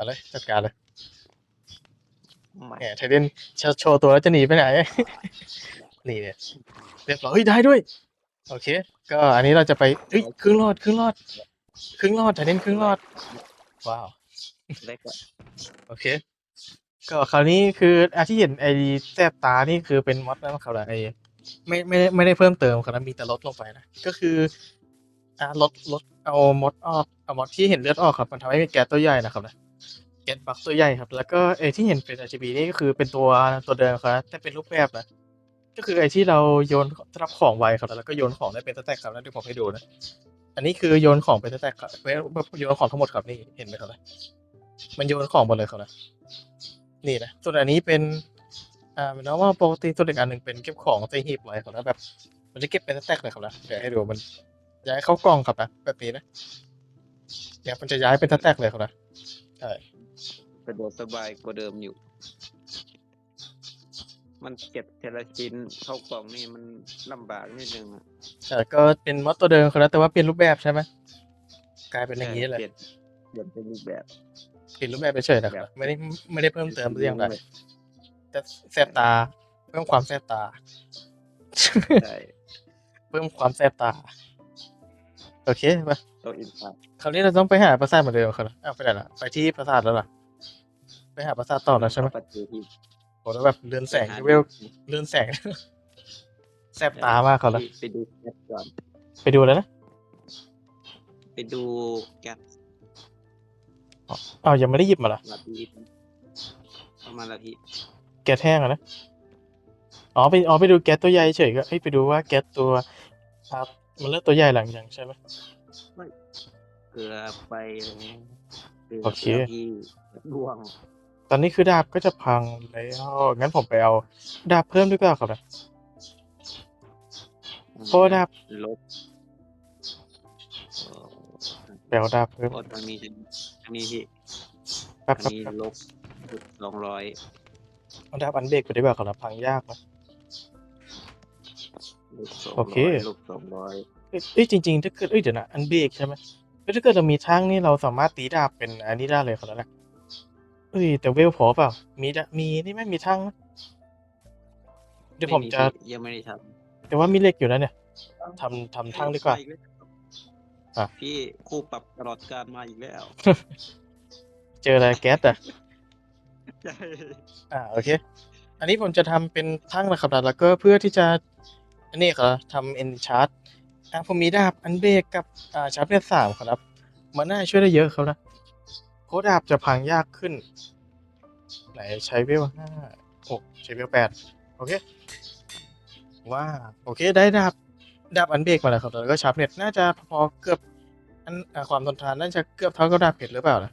เอาเลยจัดการเลยไม่แหมไทเดนโชว์ตัวแล้วจะหนีไปไหนนี่เนี่ยเรียบร้อยเฮ้ยได้ด้วย โอเค ก็อันนี้เราจะไปเฮ้ยครึ่งรอดครึ่งรอดครึ่งรอดไทเดนครึ่งรอด ว้าวได้ก็โอเค ก็คราวนี้คืออาที่เห็นไอ้แซบตานี่คือเป็นมอดนั่นครับไอ้ไม่ไม่ได้ไม่ได้เพิ่มเติมครับนะมีแต่ลดลงไปนะ ก็คืออ่าลดลดเอามดออกเอามดที่เห็นเลือดออกครับ มันทำให้มีแก๊สตัวใหญ่นะครับนะ แก๊สบักตัวใหญ่ครับ แล้วก็ไอ้ที่เห็นเป็น RGB นี่ก็คือเป็นตัวตัวเดิมครับแต่เป็นรูปแบบนะก็คือไอ้ที่เราโยนรับของไว้ครับแล้วก็โยนของได้เป็นสแต็กครับนั่นที่ผมให้ดูนะอันนี้คือโยนของเป็นสแต็กครับโยนของทั้งหมดครับนี่เห็นไหมครับนะมันโยนของหมดเลยครับนะนี่นะส่วนอันนี้เป็นอ่าน้องว่าปกติส่วนอีกอันหนึ่งเป็นเก็บของใส่หีบไว้ครับนะแบบ มันจะเก็บเป็นสแต็กเลยครับนะเดี๋ยวให้ดูมันย้ายเข้ากล่องครับนะแบบนี้นะเนี่ยมันจะย้ายเป็นสแต็กเลยครับนะใช่ สะดวกสบายกว่าเดิมอยู่ มันเก็บเทละชิ้นเข้ากล่องนี่มันลำบากนิดนึงอะใช่ก็เป็นมอดตัวเดิมครับนะแต่ว่าเปลี่ยนรูปแบบใช่ไหมกลายเป็นอย่างนี้เลยเปลี่ยนเปลี่ยนเป็นรูปแบบเปลี่ยนรูปแบบไปเฉยๆนะครับไม่ได้ไม่ได้เพิ่มเติมเรื่องใดแต่แสบตา เพิ่มความแสบตาใช่เพิ่มความแสบตา โอเคไปตัวอินทัคราวนี้เราต้องไปหาปราสาทเหมือนเดิมครับอ้าวไปไหนล่ะ ไปที่ปราสาทแล้วล่ะ ไปหาปราสาทต่อแล้วใช่ไหมปัจจุบันโหแล้วแบบเรือนแสงที่เวลเรือนแสง แสบตามากเขาแล้วไปดูแก๊สก่อนไปดูแล้วนะ ไปดูแก๊สอ้าวยังไม่ได้หยิบมาล่ะนาทีประมาณนาทีแก๊สแห้งอะนะอ๋อไปอ๋อไปดูแก๊สตัวใหญ่เฉยก็เอ้ยไปดูว่าแก๊สตัวครับมันเริ่มตัวใหญ่หลังยังใช่ไหมเกลือไปกืโอเคที่ดวง ตอนนี้คือดาบก็จะพังแล้ว งั้นผมไปเอาดาบเพิ่มดีกว่าครับนะเพราะว่าดาบลบไปเอาดาบเพิ่มโอ้ทางนี้ทางนี้ที่แป๊บทางแป๊บนี้แป๊บลบสองร้อยเอาดาบอันเบรกไปดีกว่าครับนะพังยากนะ ลบสองโอเค ร้อยลบสองร้อยเอ้ยเอ้ยจริงๆถ้าเกิดเอ้ยเดี๋ยวนะอันเบรกใช่ไหมเอ้ยถ้าเกิดเรามีทั้งนี่เราสามารถตีดาบเป็นอันนี้ได้เลยครับนะ เอ้ยแต่เวลพอเปล่า มีดะมีนี่ไม่มีทั้งนะเดี๋ยวผมจะพี่ยังไม่ได้ทแต่ว่ามีเหล็กอยู่นะเนี่ยำทำทำทั้งดีกว่าอีแล้วอะ พี่คู่ปรับตลอดการมาอีกแล้วเจออะไรแก๊สอะ ใช่อ่าโอเค อันนี้ผมจะทำเป็นทั้งนะครับนะแล้วก็เพื่อที่จะอันนี้ครับทำเอ็นชาร์ตอ่าผมมีดาบอันเบรกกับอ่าชาร์ปเนตสามครับ มันน่าช่วยได้เยอะครับนะ เพราะดาบจะพังยากขึ้น ไหนใช้เวลห้าหกใช้เวลแปดโอเคว้าโอเคได้ดาบดาบอันเบรกมาแล้วครับแล้วก็ชาร์ปเน็ตน่าจะพอเกือบอันอความทนทานน่าจะเกือบเท่ากับดาบเพชรหรือเปล่านะ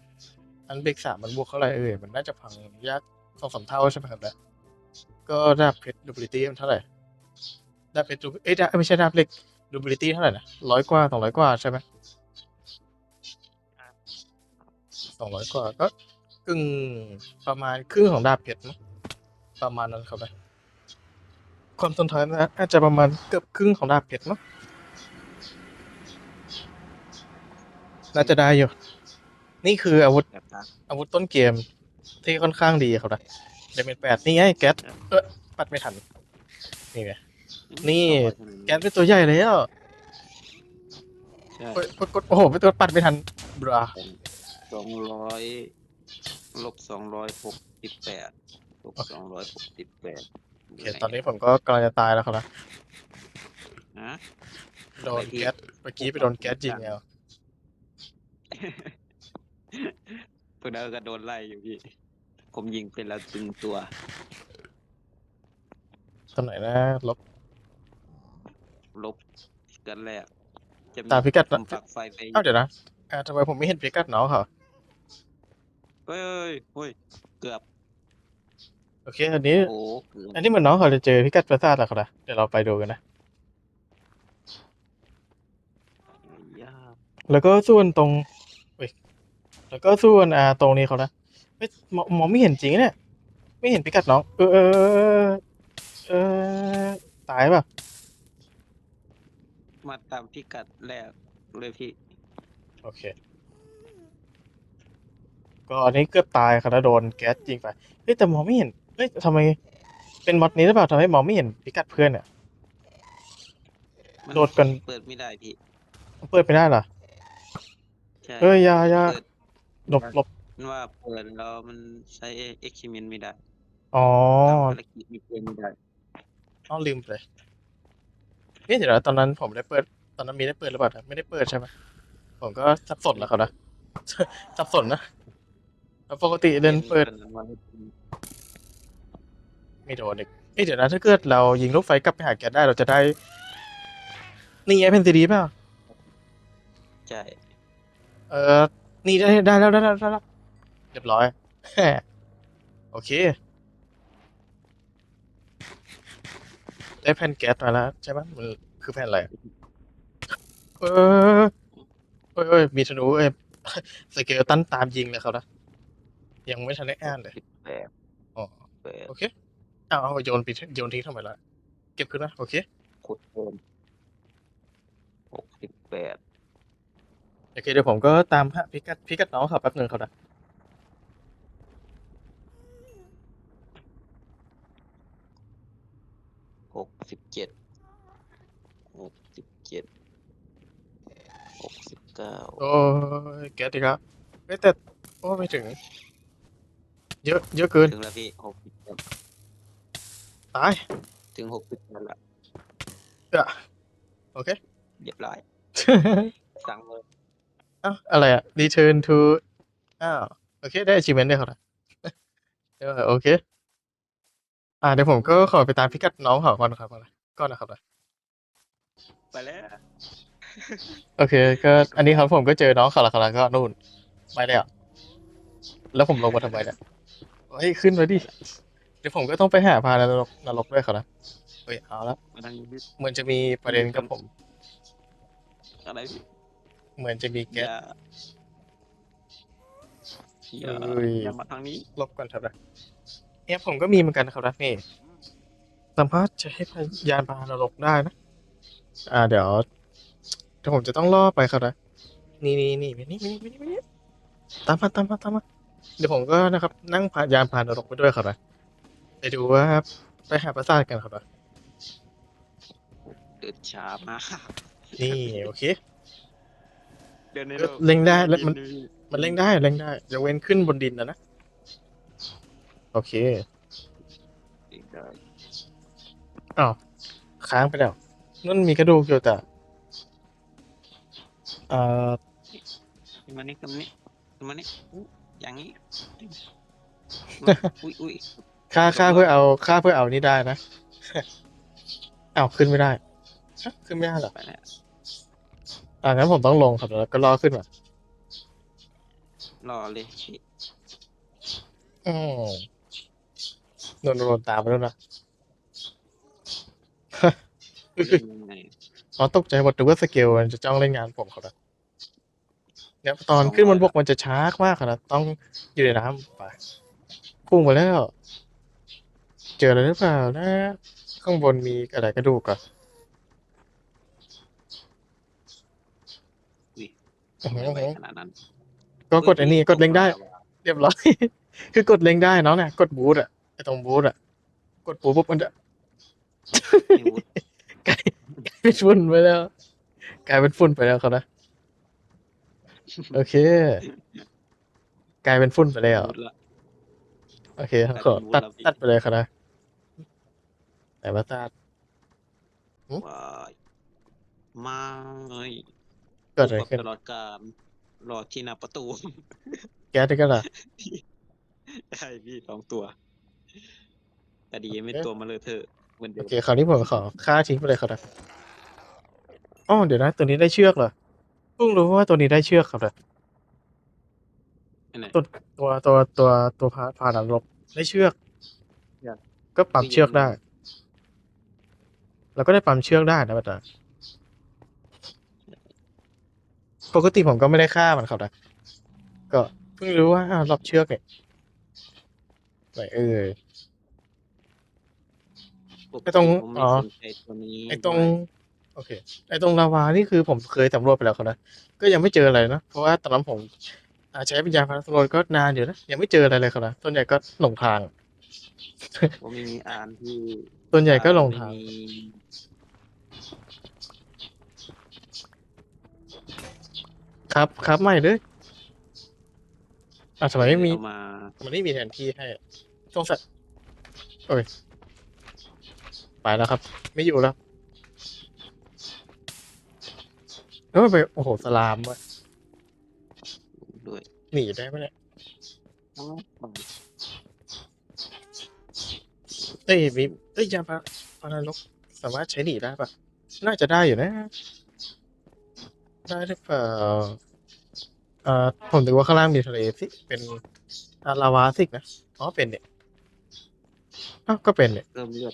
อันเบรกสามมันบวกเท่าไหร่เอ่ยมันน่าจะพังยากสองสามเท่าใช่ไหมครับนะก็ดาบเพชรดูบิลิตี้มันเท่าไหร่ดาบเพชรดูเอ้ยดาบไม่ใช่ดาบเหล็กดูบิลิตี้เท่าไหร่นะร้อยกว่าสองร้อยกว่าใช่ไหม สองร้อยกว่าก็กึ่งประมาณครึ่งของดาบเพชรมั้งประมาณนั้นครับไปความทนทานนะอาจจะประมาณเกือบครึ่งของดาบเพชรมั้งน่าจะได้อยู่นี่คืออาวุธแบบนั้นอาวุธต้นเกมที่ค่อนข้างดีครับนะเดเมจแปดนี่ไงแก๊สเออปัดไม่ทันนี่ไงนี่แก๊สเป็นตัวใหญ่แล้วใช่เฮ้ยกดโอ้โหเป็นตัวปัดไม่ทันบรา สองร้อยลบสองร้อยหกสิบแปดลบสองร้อยหกสิบแปดโอเคตอนนี้ผมก็กำลังจะตายแล้วครับนะฮะโดนแก๊สเมื่อกี้ไปโดนแก๊สยิงเอาพวกนั้นก็โดนไล่อยู่พี่ ผมยิงเป็นละตึงตัวตรงไหนนะลบลบกันแรกจะมีตามพิกัดผมนะปักไฟไปเอ้าเดี๋ยวนะอ่าทำไมผมไม่เห็นพิกัดน้องเขา เฮ้ยเฮ้ยเฮ้ยเกือบโอเค อันนี้ โอ้เกือบอันนี้เหมือนน้องเขาจะเจอพิกัดปราสาทแล้วครับนะเดี๋ยวเราไปดูกันนะ ยากแล้วก็ส่วนตรงเว้ยแล้วก็ส่วนอ่าตรงนี้เขานะไม่มองมองไม่เห็นจริงเนี่ย ไม่เห็นพิกัดน้อง เออเออเออเออตายป่ะ มาตามพิกัดแรกเลยพี่โอเค ก็อันนี้เกือบตายครับแล้วโดนแก๊สยิงไปเฮ้ยแต่มองไม่เห็นเฮ้ยทำไมเป็นมอดนี้หรือเปล่าทำให้มองไม่เห็นพิกัดเพื่อนเนี่ย มันโดดกัน เปิดไม่ได้พี่เปิดไม่ได้เหรอใช่เฮ้ยอยาอยาเปิดหลบหลบมันว่าเปิดแล้วมันใช้เอ็กซิเมนไม่ได้อ๋อ ทำภารกิจมีเกมไม่ได้อ้าวลืมไปเลยนี่เดี๋ยวนะตอนนั้นผมได้เปิด ตอนนั้นมีได้เปิดหรือเปล่าไม่ได้เปิดใช่ไหมผมก็สับสนแล้วครับนะ สับสนนะ แล้วปกติเดินเปิด ไม่โดนอีกเอ้ยเดี๋ยวนะถ้าเกิดเรายิงลูกไฟกลับไปหาแกสได้เราจะได้ นี่ไงเป็นซีดีเปล่าใช่เออนี่ได้ได้แล้วได้แล้วได้แล้วเรียบร้อยโอเค ได้แผ่นแก๊สมาแล้วใช่ไหมมันคือแผ่นอะไรอะเออเอ้ยเอ้ยมีธนูเอ้ยสเกลตันตามยิงเลยเขานะ ยังไม่ทันได้อ่านเลยสิบแปดอ๋อแปดโอเคเอาเอาโยนไปโยนทิ้งทำไมล่ะ เก็บขึ้นนะ โอเค ขุดเพิ่มหกสิบแปดโอเค เดี๋ยวผมก็ตามหาพิกัดพิกัดน้องเขาแป๊บหนึ่งเขานะหกสิบเจ็ดหกสิบเจ็ดหกสิบเก้าโอ้ยแก๊สดีครับเฮ้ยแต่ โอ้ ไม่ถึง เยอะเยอะเกิน ถึงแล้วพี่หกสิบแปดตาย ถึงหกสิบแปดละโอเค เรียบร้อย สั่งเลยเอ้าอะไรอะ return to อ้าวโอเค ได้ achievement ด้วยเขานะเออโอเค อ่าเดี๋ยวผมก็ขอไปตามพิกัดน้องเขาก่อนนะครับก่อนนะก่อนนะครับนะไปแล้วโอเค ก็อันนี้ครับผมก็เจอน้องเขาและเขาแล้วก็นู่นไปแล้วแล้วผมลงมาทำไมเนี่ย เฮ้ยขึ้นมาดิ เดี๋ยวผมก็ต้องไปหาพานรกนรกด้วยเขาละเฮ้ยเอาละเหมือนจะมีประเด็นกับผม อะไรเหมือนจะมีแก๊ส อย่าเอ้ย อย่ามาทางนี้ลบก่อนครับนะเนี่ยผมก็มีเหมือนกันครับนะนี่สามารถจะให้พยานพานรกได้นะ อ่า เดี๋ยวเดี๋ผมจะต้องล่อไปครับนะนี่นี่นี่นี่นี่นี่ตามมาตามมาตามมา เดี๋ยวผมก็นะครับ นั่งพายานพานรกไปด้วยครับนะไปดูว่าไปหาปราสาทกันครับนะเดินช้ามากนี่โอเค เดินในเอ้ยเล็งได้แล้วมันดิมันเล่งได้เล่งได้ยกเว้นขึ้นบนดินนะนะโอเคเล็งได้อ้าวค้างไปแล้วนั่นมีกระดูกอยู่แต่เอ่อขึ้นมานี่ขึ้นมานี่ขึ้นมานี่อุ๊ย อย่างนี้ อุ้ยอุ้ยค่าค่าเพื่อเอาค่าเพื่อเอานี่ได้นะอ้าวขึ้นไม่ได้ฮะขึ้นไม่ได้เหรอไปแล้วอ่างั้นผมต้องลงครับแล้วก็รอขึ้นมารอเลยพี่อืมโดนโดนตามไปแล้วนะเล่นยังไงอ๋อตกใจหมดดูว่าสเกลมันจะจ้องเล่นงานผมเขาละ เนี่ยตอนขึ้นบนบกมันจะช้ามากครับนะต้องอยู่ในน้ำไปพุ่งไปแล้ว เจออะไรหรือเปล่านะ ข้างบนมีอะไรกระดูกอะอุ้ยอื้อหือไม่ขนาดนั้น ก็กดอันนี้กดเล็งได้ เรียบร้อย คือกดเล็งได้เนาะเนี่ยกดบูทอะไอตรงบูทอะกดปูปุ๊บมันจะไม่วุฒิกลายกลายเป็นฝุ่นไปแล้ว กลายเป็นฝุ่นไปแล้วเขานะ โอเค กลายเป็นฝุ่นไปแล้ววุฒิละ โอเคขอตัดตัดไปเลยครับนะแต่ว่าตัดว้ายมาเอ้ยเกิดอะไรขึ้นตลอดการรอที่หน้าประตู แก๊สนี่ก็ล่ะได้พี่สองตัว แต่ดีไม่โอเค ตัวมาเลยเธอะเหมือนเดิโอมเคคราวนี้ผมขอค่าทิ้งไปเลยครับนะอ๋อเดี๋ยวนะ ตัวนี้ได้เชือกเหรอ เพิ่งรู้ว่าตัวนี้ได้เชือกครับนะอันไหน ตัวตัวตัวตัวตัวพาพาหนรกได้เชือกอยากก็ปั๊มเชือกได้ แล้วก็ได้ปั๊มเชือกได้นะบัดนะปกติผมก็ไม่ได้ฆ่ามันครับนะก็เพิ่งรู้ว่าอ้าวรอบเชือกเนี่ยไหนเอ่ยปกไอ้ตรงผมไม่อ๋อ สนใจตัวนี้ไอ้ตรงด้วย โอเคไอ้ตรงลาวานี่คือผมเคยสำรวจไปแล้วครับนะก็ยังไม่เจออะไรนะเพราะว่าตอนนั้นผมอ่าใช้วิญญาณพาราสโลก็นานอยู่นะยังไม่เจออะไรเลยครับนะส่วนใหญ่ก็หลงทางผมไม่มีอ่านที่ส่วนใหญ่ก็หลงทางไม่มีครับครับไม่เลยอะทำไมไม่มีเอามามันไม่มีแผนที่ให้อะสงสัยโอ้ยไปแล้วครับ ไม่อยู่แล้ว แล้วมันไปโอ้โหสลามวะด้วยหนีได้ไหมเนี่ยอ๋อเอ้ยมีเอ้ยยาพาพาราลกสามารถใช้หนีได้ปะน่าจะได้อยู่นะ ได้หรือเปล่าเอ่อผมถือว่าข้างล่างมีทะเลสิเป็นอาลาวาสิกนะอ๋อเป็นเนี่ยอ้าวก็เป็นเนี่ยเริ่มเลือด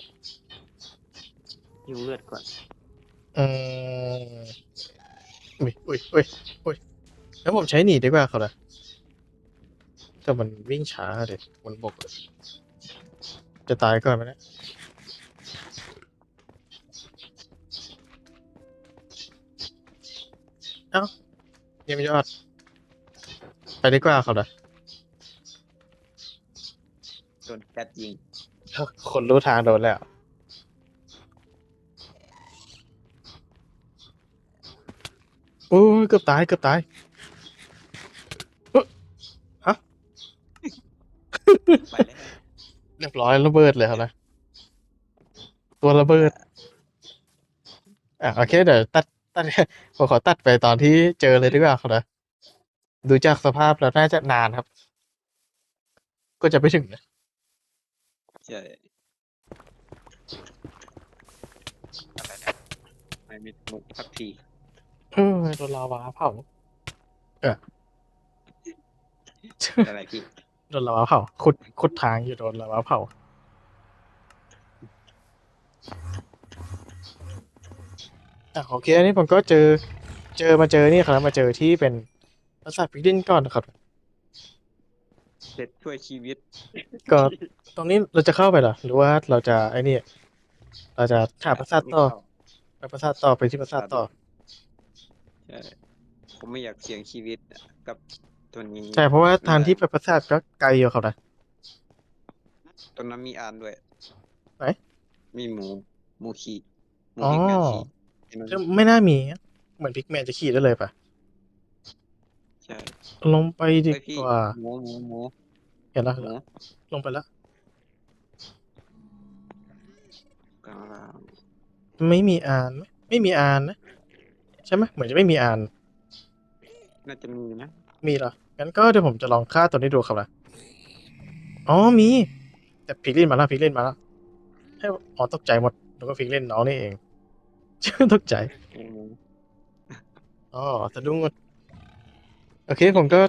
ยิวเลือดก่อน อืม อุ้ยอุ้ยอุ้ยอุ้ยแล้วผมใช้หนีดีกว่าเขาละแต่มันวิ่งช้าเด็มันบกเลยจะตายก่อนไหมเนะเอ้ายังไม่ยอด ไปดีกว่าเขาละโดนแก๊สยิง คนรู้ทางโดนแล้ว โอ้ยเกือบตายเกือบตายไปแล้วเรียบร้อยระเบิดเลยครับนะ ตัวระเบิด อะโอเคเดี๋ยวตัดตัดผมขอตัดไปตอนที่เจอเลยดีกว่าครับนะดูจากสภาพแล้วน่าจะนานครับ ก็จะไปถึงนะใช่อะไรเนี่ยไม่มีมุกสักที เออโดนลาวาเผาเอออะไรพี่โดนลาวาเผาขุดขุดทางอยู่โดนลาวาเผาอะโอเคอันนี้ผมก็เจอ เจอมาเจอนี่ครับมาเจอที่เป็นปราสาทพิกดินก่อนนะครับเด็ดช่วยชีวิต ก็ตรงนี้เราจะเข้าไปเหรอหรือว่าเราจะไอ้นี่ เราจะหาปราสาทต่อไปปราสาทต่อไปที่ปราสาทต่อ ใช่ผมไม่อยากเสี่ยงชีวิตกับตัวนี้ใช่เพราะว่าทางที่ไปปราสาทก็ไกลอยู่ครับนะตรงนั้นมีอ่านด้วยไหนมีหมูหมูขี่หมูอ๋อพิกแมนขี่เห็นไหมก็ไม่น่ามี เหมือนพิกแมนจะขี่ได้เลยปะใช่ลงไปดีเฮ้ยพี่กว่าหมูหมูหมูเห็นแล้วหมูลงไปแล้วกลางล่างไม่มีอ่านไหมไม่มีอ่านนะ ใช่ไหมเหมือนจะไม่มีอ่านน่าจะมีนะ มีเหรอ งั้นก็เดี๋ยวผมจะลองฆ่าตัวนี้ดูครับนะอ๋อมี แต่พิกลินมาแล้วพิกลินมาแล้วให้อ๋อตกใจหมดแล้วก็พิกลินน้องนี่เองตกใจหมูอ๋อสะดุ้งหมดโอเคผมก็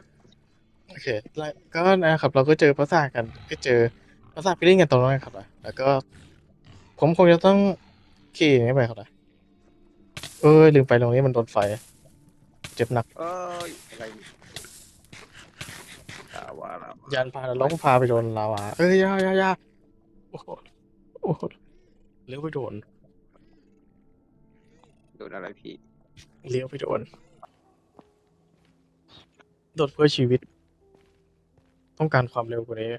โอเคแล้วก็นะครับ เราก็เจอปราสาทกันก็เจอปราสาทพิกลินกันตรงนั้นครับนะแล้วก็ ผมคงจะต้องขี่อย่างนี้ไปครับนะ เออลืมไปตรงนี้มันโดนไฟ เจ็บหนัก เอ้ยอะไรเนี่ยลาวาลาวายานพาแล้วก็พาไปโดนลาวาเอ้ยอยาอยาอยาโอ้โหโอ้โหเลี้ยวไปโดนโดนอะไรพี่เลี้ยวไปโดนโดดเพื่อชีวิต ต้องการความเร็วกว่านี้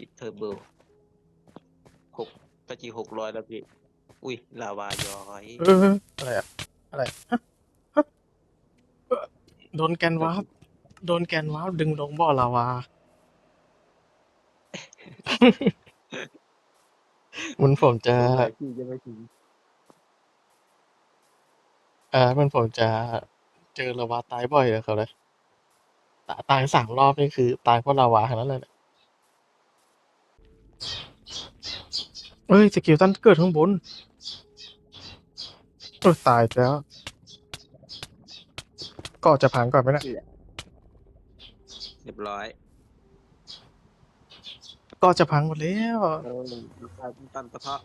ติดเทอร์โบหกตะจีหกร้อยแล้วพี่ อุ้ยลาวาย้อยเอออะไรอะอะไรฮะฮะเอ่อโดนแกนวาร์ปโดนแกนวาร์ปดึงลงบ่อลาวาเหมันผมจะพี่จะไม่ถึงเออมันผมจะเจอลาวาตายบ่อยเลยครับเลยตาตายสามรอบนี่คือ ตายเพราะลาวาทั้งนั้นเลยเนี่ยเอ้ยสกิลตันเกิดข้างบน เออตายแล้ว ก็จะพังก่อนไหมเนะเรียบร้อยก็จะพังหมดแล้วเออตันตันปะทะ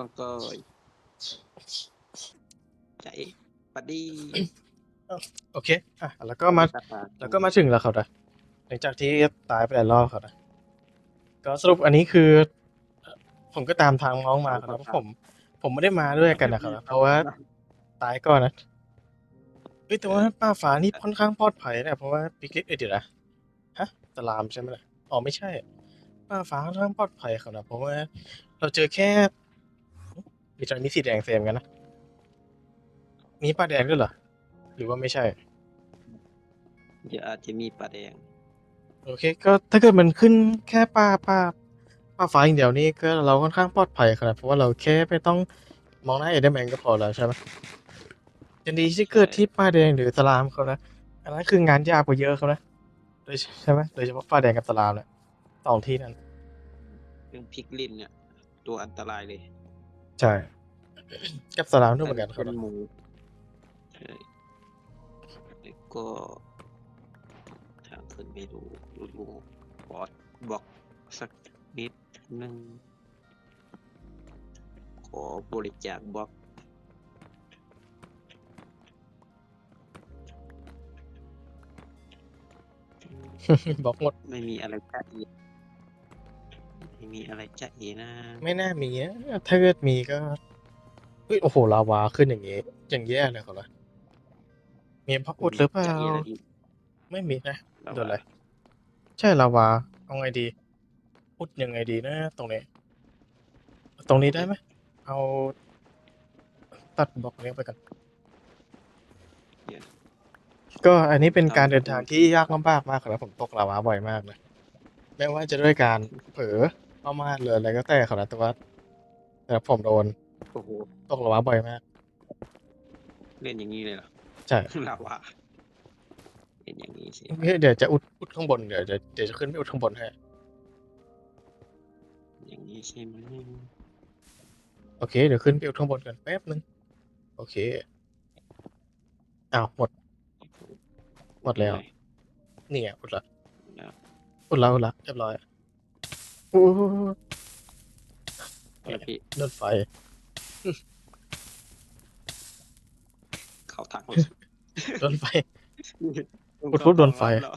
ลังเกยใจปัดดีโอเคอะแล้วก็มาแล้วก็มาถึงแล้วครับนะหลังจากที่ตายไปหลายรอบครับนะก็สรุปอันนี้คือเอ่อผมก็ตามทางน้องมาครับนะเพราะผม ผมไม่ได้มาด้วยกันนะครับนะเพราะว่า ตายก่อนนะเฮ้ยแต่ว่าป้าฟ้านี่ค่อนข้างปลอดภัยนะเพราะว่าปิกเล็กเอยเดี๋ยวนะฮะตะลามใช่ไหมล่ะอ๋อไม่ใช่ ป้าฟ้าค่อนข้างปลอดภัยครับนะเพราะว่า เราเจอแค่มีตอนนี้สีแดงเซมกันนะมีป้าแดงด้วยเหรอหรือว่าไม่ใช่เดี๋ยวอาจจะมีปลาแดง โอเค ก็ถ้าเกิดมันขึ้นแค่ป้าป้าป้าฟ้าอย่างเดียวนี่ก็เราค่อนข้างปลอดภัยครับเพราะว่าเราแค่ไม่ต้องมองหน้าเอเดอร์แมนก็พอแล้วใช่ไหม ยันดีที่เกิดที่ป้าแดงหรือสลามเขานะอันนั้นคืองานยากกว่าเยอะเขานะโดยใช่ไหมโดยเฉพาะป้าแดงกับสลามเนี่ยสองที่นั้นเรื่องพลิกลิ้นเนี่ย ตัวอันตรายเลย ใช่กับสลามด้วยเหมือนกันครับเป็นหมูใช่แล้วก็ทางขึ้นไปดูดูดูบอสบอกสักนิดหนึ่งขอบริจาคบล็อก บอกหมดไม่มีอะไรจะเอไม่มีอะไรจะเอนะ ไม่น่ามีอะถ้าเกิดมีก็เฮ้ยโอ้โหลาวาขึ้นอย่างงี้อย่างแย่เลยเขาละมีพักอุดหรือเปล่าจะเออะไรอีกไม่มีนะเราโดนอะไรใช่ลาวาเอาไงดีอุดยังไงดีนะ ตรงนี้ ตรงนี้ได้ไหมเอาตัดบล็อกนี้ไปกันเดี๋ยว ก็อันนี้เป็นการเดินทางที่ยากลำบากมากครับผมตกลาวาบ่อยมากเลยไม่ว่าจะด้วยการเผลอประมาทเลยอะไรก็แต่ครับแต่ว่าแต่ผมโดนโอ้โหตกลาวาบ่อยมาก เล่นอย่างนี้เลยเหรอใช่ลาวาเล่นอย่างนี้สิโอเคเดี๋ยวจะอุดอุดข้างบนเดี๋ยวจะเดี๋ยวจะขึ้นไปอุดข้างบนให้อย่างนี้ใช่ไหมโอเค เดี๋ยวขึ้นไปอุดข้างบนกันแป๊บนึงโอเคอ้าวหมด หมดแล้ว นี่ไงอุดละแล้วอุดแล้วอุดละเรียบร้อยโอ้โหแล้วพี่โดนไฟ เข้าทางโดนไฟอุดปุ๊บโดนไฟแล้ว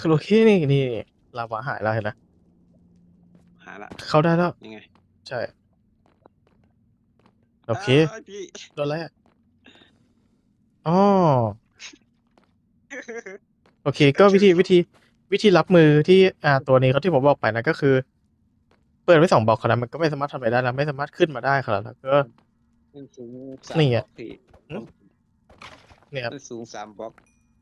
คือโอเคนี่นี่ลาวาหายแล้วเห็นไหมหาละ เข้าได้แล้วยังไง ใช่ โอเคอ้ายพี่โดนแล้วอ๋อ โอเค ก็วิธีวิธีวิธีรับมือที่อ่าตัวนี้เขาที่ผมบอกไปนะก็คือ เปิดไว้สองบล็อกขนาดมันก็ไม่สามารถทำอะไรได้แล้วไม่สามารถขึ้นมาได้ครับแล้วก็มันสูงสามนี่บไงล็อกพี่อืมเนี่ยครับมันสูงสามบล็อก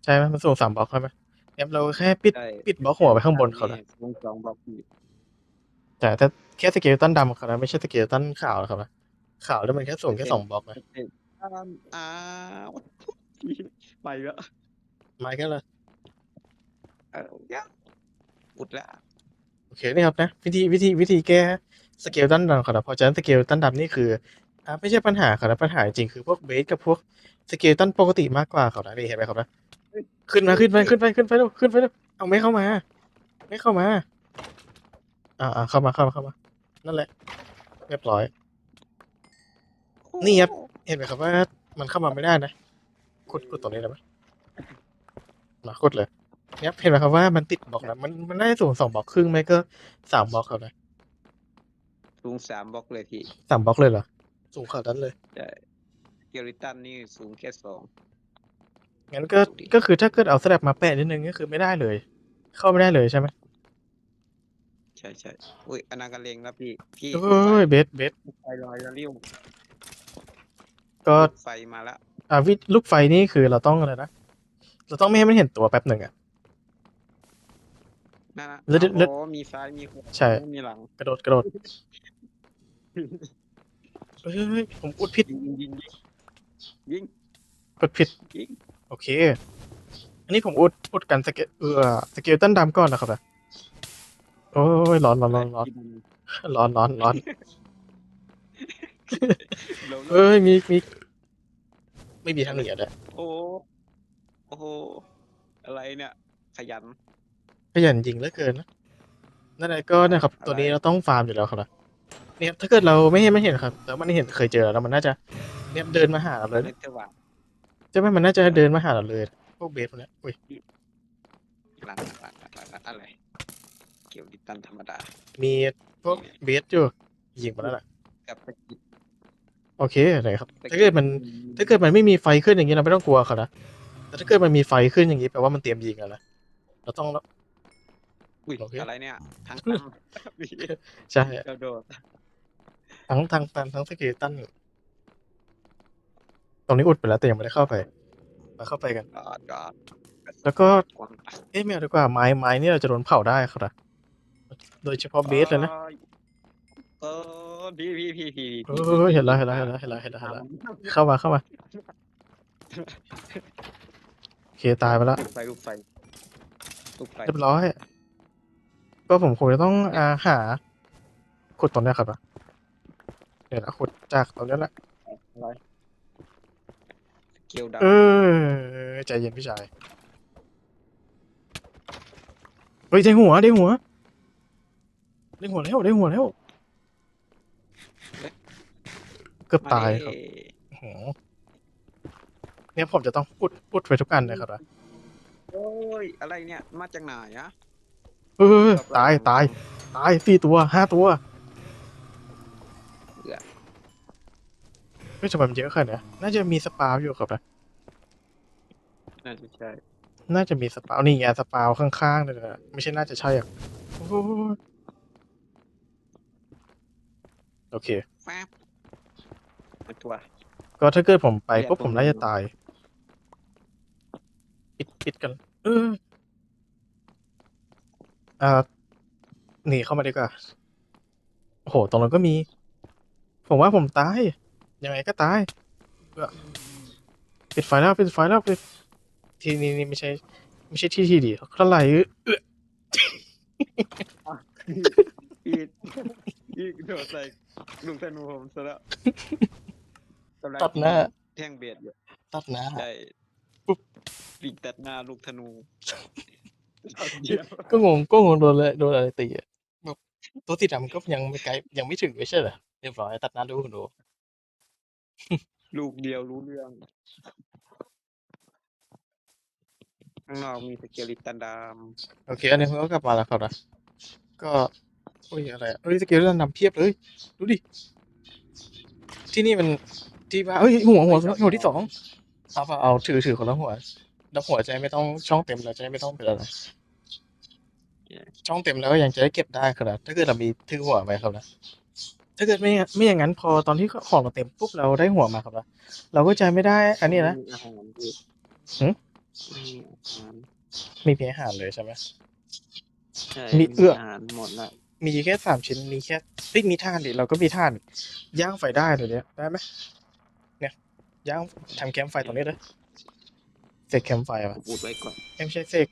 ใช่ไหมมันสูงสามบล็อกใช่ไหมเนี่ยเราแค่ปิดใช่ปิดบล็อกหัวไปข้างบนเขาอันะสูงสองบล็อกพี่แต่ถ้าแค่สเกลตันดำเขานะไม่ใช่สเกลตันขาวนะครับนะขาวแล้วมันแค่สูงแค่สองบล็อกนะอ้าวอ้าว ไปแล้ว ไม้ก็เลยเออยังอุดละโอเคนี่ครับนะ วิธีวิธีวิธีแก้สเกลตันดำครับนะเพราะฉะนั้นสเกลตันดำนี่คืออ่าไม่ใช่ปัญหาครับนะปัญหาจริงคือพวกเบสกับพวกสเกลตันปกติมากกว่าครับนะนี่เห็นไหมครับนะขึ้นมาขึ้นไปขึ้นไปขึ้นไปเร็วขึ้นไปเร็วเอาไม่เข้ามา ไม่เข้ามาอ่าอ่าเข้ามาเข้ามาเข้ามา นั่นแหละ เรียบร้อย นี่ครับ เห็นไหมครับว่ามันเข้ามาไม่ได้นะกดกดตรงนี้ได้ไหม มากดเลยเนี่ยเห็นไหมครับว่ามันติดบล็อกนะมันมันได้สูงสองบล็อกครึ่งไหมก็สามบล็อกครับนะสูงสามบล็อกเลยพี่สามบล็อกเลยเหรอสูงขนาดนั้นเลยใช่เกลิตันนี่สูงแค่สองงั้นก็ก็คือถ้าเกิดเอาสแลบมาแปะนิดนึงก็คือไม่ได้เลย เข้าไม่ได้เลยใช่ไหมใช่ใช่อุ้ยอนากันเลงแล้วพี่พี่เอ้ยเบสเบสไฟลอยแล้วเรียวก็ไฟมาแล้วอ่าวิลูกไฟนี่คือเราต้องอะไรนะ เราต้องไม่ให้มันเห็นตัวแป๊บหนึ่งอะนั่นนะแล้วเดี๋ยวแล้ว โอ้มีซ้ายมีขวาใช่ มีหลังกระโดดกระโดดเฮ้ยเฮ้ยเฮ้ยผมอุดผิดยิงยิงยิงยิงกดผิด ยิงโอเค อันนี้ผมอุดอุดกันสเกลเออสเกลตันดำก่อนนะครับนะโอ้ยร้อนร้อนร้อนร้อนยิงร้อนร้อนร้อนเร็วๆเอ้ยมีมีไม่มีทางหนีอะเลยโอ้ โอ้โห อะไรเนี่ย ขยัน ขยันยิงเหลือเกินนะนั่นแหละก็นะครับอะไรตัวนี้เราต้องฟาร์มอยู่แล้วครับนะเนี่ยถ้าเกิดเราไม่เห็นไม่เห็นครับแล้วมันเห็นเคยเจอแล้วมันน่าจะเนี่ยเดินมาหาเราเลยเล่นะนจะหวานใช่ไหมมันน่าจะเดินมาหาเราเลยพวกเบสพวกเนี้ยอุ้ยหลังหลังหลังหลังหลังอะไร เกี่ยวดิตันธรรมดา มีพวกเบสอยู่ยิงมาแล้วแหละกับสกิดโอเคเลยครับ ถ้าเกิดมัน ถ้าเกิดมันไม่มีไฟขึ้นอย่างนี้เราไม่ต้องกลัวเขานะ แต่ถ้าเกิดมันมีไฟขึ้นอย่างนี้แปลว่ามันเตรียมยิงแล้วนะเราต้อง อุ้ยโอเค อะไรเนี่ยทางตั้งมีใช่กระโดดทั้งทางตันทั้งสเกตันตรงนี้อุดไปแล้วแต่ยังไม่ได้เข้าไปมาเข้าไปกัน กอดกอดแล้วก็ กวางเอ๊ะไม่เอาดีกว่าไม้ไม้นี่เราจะโดนเผาได้ครับนะโดยเฉพาะเบสเลยนะเออพี่พี่พี่พี่เออเห็นแล้วเห็นแล้วเห็นแล้วเห็นแล้วเห็นแล้วเห็นแล้วเข้ามาเข้ามาโอ เคตายไปแล้ว ลูกไฟลูกไฟลูกไฟเรียบร้อย ก็ผมคงจะต้องอาหา ขุดตรงเนี้ยครับนะเดี๋ยวนะขุดจากตรงนี้แหละ อะไรเกียวดำเออ ใจเย็นพี่ชาย เฮ้ยได้หัวได้หัวได้หัวแล้วได้หัวแล้ว เกือบตายครับมดิโอ้โห เนี่ยผมจะต้องพูดพูดไปทุกอันเลยครับนะโอ้ยอะไรเนี่ยมาจากไหนอะเออตายตายตายสี่ตัวห้าตัวไม่ทำไมมันเยอะขนาดเนี้ยน่าจะมีสปาวอยู่ครับนะน่าจะใช่ น่าจะมีสปาวนี่ไงสปาวข้างๆเลยนะไม่ใช่น่าจะใช่อะโอ้โหโอเคแป๊บมาตัว ก็ถ้าเกิดผมไปเรียกปุ๊บตรงผมน่าจะนู้นตาย ปิดปิดกันเอออ่าหนีเข้ามาดีกว่าโอ้โหตรงนั้นก็มี ผมว่าผมตายยังไงก็ตายเออปิดไฟแล้วปิดไฟแล้วปิดที่นี่นี่ไม่ใช่ไม่ใช่ที่ที่ดีเท่าไหร่เออพี่พี่โดดใส่ลูกธนูผมซะแล้วกำลังตัดหน้าแท่งเบียดอยู่ตัดหน้าใช่ ปุ๊บปีกตัดหน้าลูกธนูก็งงก็งงโดนเลยโดนอะไรตีอะแบบตัวสีดำก็ยังไม่ไกลยังไม่ถึงไม่ใช่เหรอเรียบร้อยตัดหน้าดูคุณดูลูกเดียวรู้เรื่องข้างนอกมีสเกลิตันดามโอเค อันนี้ผมก็กลับมาแล้วครับนะก็โอ้ยอะไรเอ้ยสเกลเรื่องนำเพียบเลยดูดิที่นี่มันที่ว่าเอ้ยหัวหัวหัวที่สอง เอาเปล่าเอาถือถือคนละหัว แล้วหัวใจไม่ต้องช่องเต็มแล้วจะได้ไม่ต้องเป็นอะไร ช่องเต็มแล้วก็ยังจะได้เก็บได้ครับนะถ้าเกิดเรามีถือหัวไปครับนะถ้าเกิดไม่ไม่อย่างนั้นพอตอนที่ของเราเต็มปุ๊บเราได้หัวมาครับนะเราก็จะไม่ได้ อันนี้นะมีอาหารพี่หืมมีอาหารมีเพียงอาหารเลยใช่ไหมใช่มีเอื้ออาหารหมดละมีแค่สามชิ้นมีแค่เฮ้ยมีท่านดิเราก็มีท่านย่างไฟได้ตัวเนี้ยได้ไหมเนี่ย ย่างทำแคมป์ไฟตรงนี้เลยเสกแคมป์ไฟผอะมอุดไว้ก่อนเอ้ยไม่ใช่เสก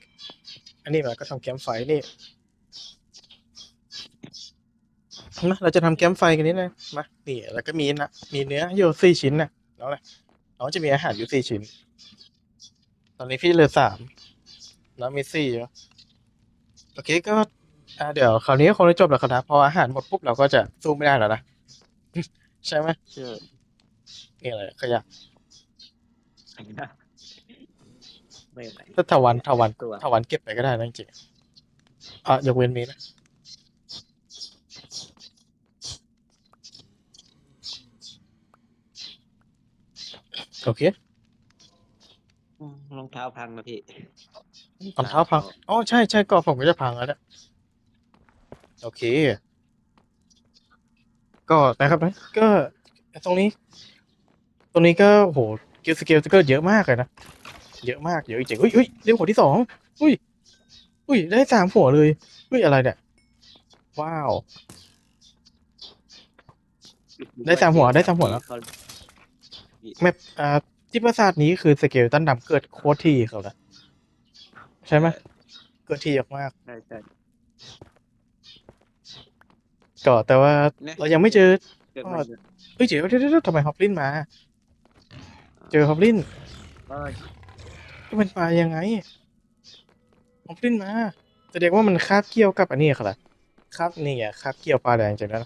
อันนี้มันก็ทำแคมป์ไฟนี่มาเราจะทำแคมป์ไฟกันนิดนึงมานี่แล้วก็มีนะมีเนื้ออยู่สี่ชิ้นนะน้องนะน้องจะมีอาหารอยู่สี่ชิ้น ตอนนี้พี่เหลือสามน้องมีสี่อยู่โอเคก็อ่าเดี๋ยวคราวนี้ก็คงจะจบแล้วครับนะพออาหารหมดปุ๊บเราก็จะสู้ไม่ได้แล้วนะใช่ไหมเชื่อ นี่อะไรขยะไม่ไหนถ้าถาวันถาวันตัวถาวันเก็บไปก็ได้นะจริงๆอะยกเว้นมีนะโอเคอืมรองเท้าพังนะพี่รองเท้าพังอ๋อใช่ใช่ก็ผมก็จะพังแล้วนะโอเค ก็นะครับนะก็ตรงนี้ ตรงนี้ก็โหเกลสเกลก็เยอะมากเลยนะ เยอะมากเยอะจริงๆเฮ้ยเฮ้ยเรียกหัวที่สองอุ้ยอุ้ยได้สามหัวเลยเฮ้ยอะไรเนี่ยว้าว ได้สามหัวได้สามหัวแล้วแมปอ่าที่ปราสาทนี้คือสเกลตันดำเกิดโคตรที่เขาละใช่ไหมเกิดที่มากใช่ใช่ๆก็แต่ว่าเนี่ยเรายังไม่เจอเกิดมาเฮ้ยเดี๋ยวเดี๋ยวเดี๋ยวทำไมฮอปลินมา เจอฮอปลินเอ้ยก็เป็นปลายังไงฮอปลินมาแสดงว่ามันคาบเกี่ยวกับอันนี้ครับล่ะคาบนี่ไงคาบเกี่ยวปลาแดงจากนั้น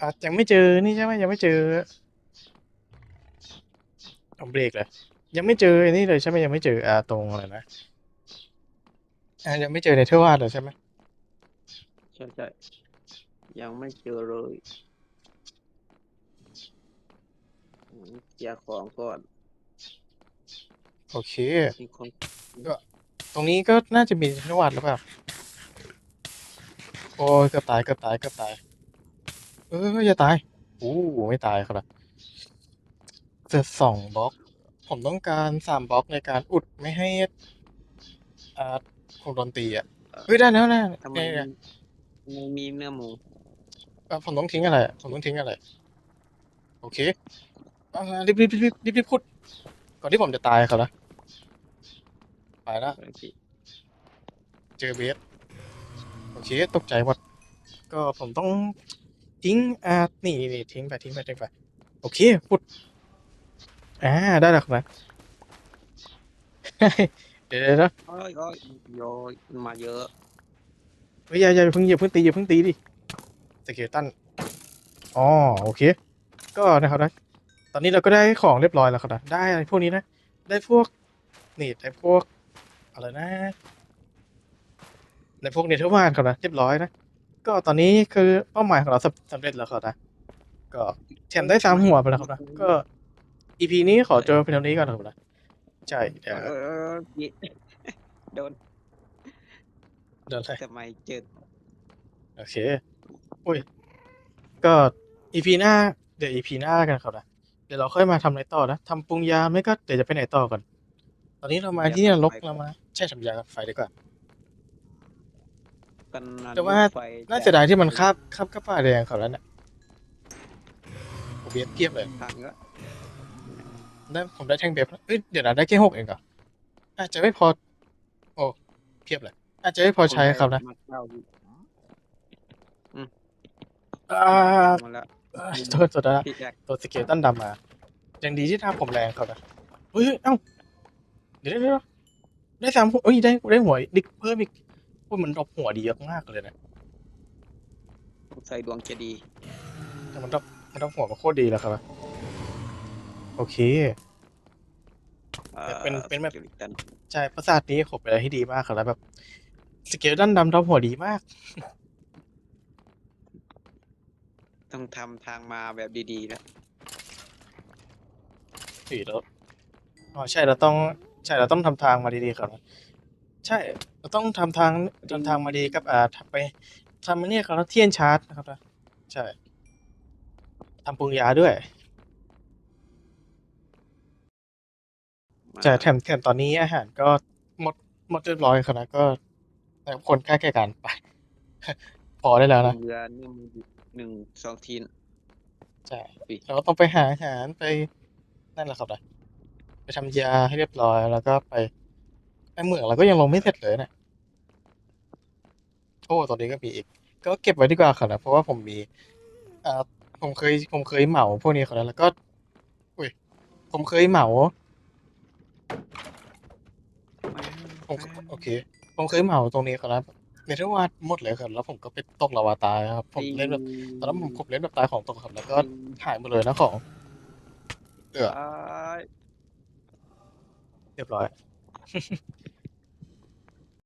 อะยังไม่เจอนี่ใช่ไหมยังไม่เจอเอาเบรกเลยยังไม่เจออันนี้เลยใช่ไหมยังไม่เจออ่าตรงอะไรนะอ่ายังไม่เจอในเทวาสเลยใช่ไหมใช่ใช่ยังไม่เจอเลย เค ลียร์ของก่อนโอเค มีคนตรงนี้ก็น่าจะมีนวัดหรือเปล่าโอ้ยเกือบตายเกือบตายเกือบตาย เอออย่าตายโอ้ไม่ตายครับเสร็จสองบล็อก ผมต้องการสามบล็อกในการอุดไม่ให้อ่าผมโดนตีอะเฮ้ยได้แล้วนะทำไมเนี่ยไม่มีเนื้อหมู เอ่อผมต้องทิ้งอะไรอะผมต้องทิ้งอะไร โอเค อ่ารีบรีบรีบรีบรีบพูดก่อนที่ผมจะตายครับนะไปละอะไรพี่เจอเบสโอเคตกใจหมดก็ผมต้องทิ้งอ่านี่นี่นี่ทิ้งไปทิ้งไปทิ้งไปโอเคพุดอ่าได้แล้วครับนะเดี๋ยวเดี๋ยวเดี๋ยวโอ้ยโอ้ยโยยมาเยอะเฮ้ยอย่าอย่าเพิ่งอย่าเพิ่งตีอย่าเพิ่งตีดิสเกลตันอ๋อโอเค ก็นะครับนะ ตอนนี้เราก็ได้ของเรียบร้อยแล้วครับนะได้อะไรพวกนี้นะ ได้พวกนี่ได้พวกอะไรนะในพวกเนเธอร์วานครับนะเรียบร้อยนะ ก็ตอนนี้คือเป้าหมายของเราสำเร็จแล้วครับนะก็แถมได้สามหัวไปแล้วครับนะก็ EP นี้ขอจบเพียงเท่านี้ก่อนครับนะใช่เดี๋ยวโดนเดี๋ยวอะไรทำไมเจอโอเคอุ้ยก็ EP หน้าเดี๋ยว EP หน้ากันครับนะ ดี๋ยวเราค่อยมาทำอะไรต่อนะทำปรุงยาไม่ก็เดี๋ยวจะไปไหนต่อก่อน ตอนนี้เรามาที่นรกเรามาใช่ทำยากันไฟดีกว่า กันแต่ว่า ไฟน่าเสียดายที่มันคาบคาบกระป๋าแดงเขาแล้วเนี่ยโอเบียสเทียบเลยทางก็ได้ผมได้แท่งเบฟแล้วเอ้ยเดี๋ยวนะได้แค่หกเองเหรออาจจะไม่พอ โอ้เพียบเลยอาจจะไม่พอใช้ครับนะมาเข้าอยู่อ่า มาแล้ว เอ้ยโทษโทษนะพี่แจ็คตัวสเกลตันดำมายังดีที่ทำผมแรงเขานะเฮ้ยเอ้าเดี๋ยวเดี๋ยวเดี๋ยวได้สามหัวเอ้ยได้ได้หัวดิกเพิ่มอีกโอ้ยมันดรอปหัวดีมากเลยนะใส่ดวงจะดีแต่มันดรอปมันดรอปหัวมาโคตรดีแล้วครับโอเค อ่อเป็นเป็นแบบ สกิลิตันใช่ประสาทนี้ขบเป็นอะไรที่ดีมากครับแล้วแบบสเกลด้านดำดรอปหัวดีมาก ต้องทำทางมาแบบดีๆนะสี่แล้วอ๋อใช่เราต้องใช่เราต้องทำทางมาดีๆครับใช่เราต้องทำทางทำทางมาดีกับอ่าทำไปทำอันเนี่ยครับเทียนชาร์จนะครับนะใช่ทำปรุงยาด้วย มา ใช่แถมแถมตอนนี้อาหารก็หมดหมดเรียบร้อยครับนะก็คนค่าแก่การไป พอได้แล้วนะเรือหนึ่ง หนึ่งสองทีน ใช่อุ๊ย เราก็ต้องไปหาอาหารไปนั่นแหละครับนะไปทำยาให้เรียบร้อยแล้วก็ไปไอเหมืองเราก็ยังลงไม่เสร็จเลยนะโอ้ตอนนี้ก็มีอีก ก็เก็บไว้ดีกว่าครับนะเพราะว่าผมมีอ่าผมเคยผมเคยเหมาพวกนี้ครับนะแล้วก็อุ้ยผมเคยเหมา ผมโอเค ผมเคยเหมาตรงนี้ครับ เนเธอร์วาดหมดเลยครับ แล้วผมก็ไปตกลาวาตายครับ ผมเล่นแบบตอนนั้นผมผมเล่นแบบตายของตกครับ แล้วก็หายหมดเลยนะของเอออ้ายเรียบร้อย